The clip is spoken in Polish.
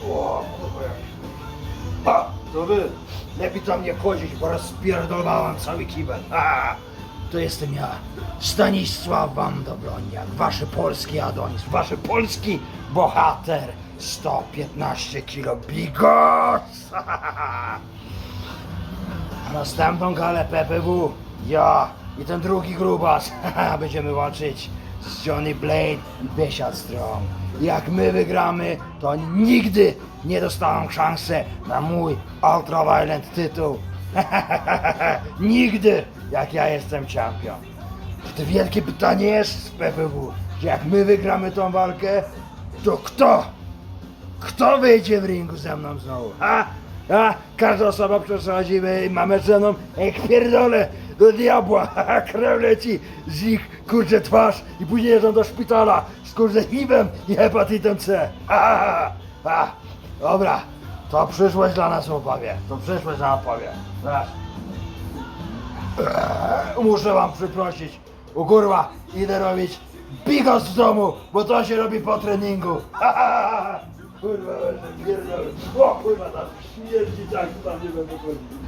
Kurwa, Pa, to wy. Lepiej tam nie chodzić, bo rozpierdolowałem cały kibel. A, to jestem ja. Stanisław Wam Dobroniak, waszy polski Adonis, waszy polski bohater. 115 kilo bigot! Następną galę PPW, ja i ten drugi grubas będziemy walczyć z Johnny Blade i Besiat Strong. Jak my wygramy, to nigdy nie dostaną szansy na mój ultraviolent tytuł. nigdy, jak ja jestem champion. To wielkie pytanie jest z PPW, że jak my wygramy tą walkę, to kto? Kto wyjdzie w ringu ze mną znowu? A? A? Każda osoba przesadzi i mamy ze mną jak pierdolę do diabła. A krew leci z ich kurczę twarz i później jeżdżą do szpitala z kurczę HIV-em i hepatitą C. Ha. A, dobra, to przyszłość dla nas opowie. To przyszłość nas opowie. Eee, Muszę wam przeprosić. O kurwa, idę robić bigos w domu, bo to się robi po treningu. Kurwa, że pierdolę. O kurwa, tam śmierdzi tak, tam nie będę chodził.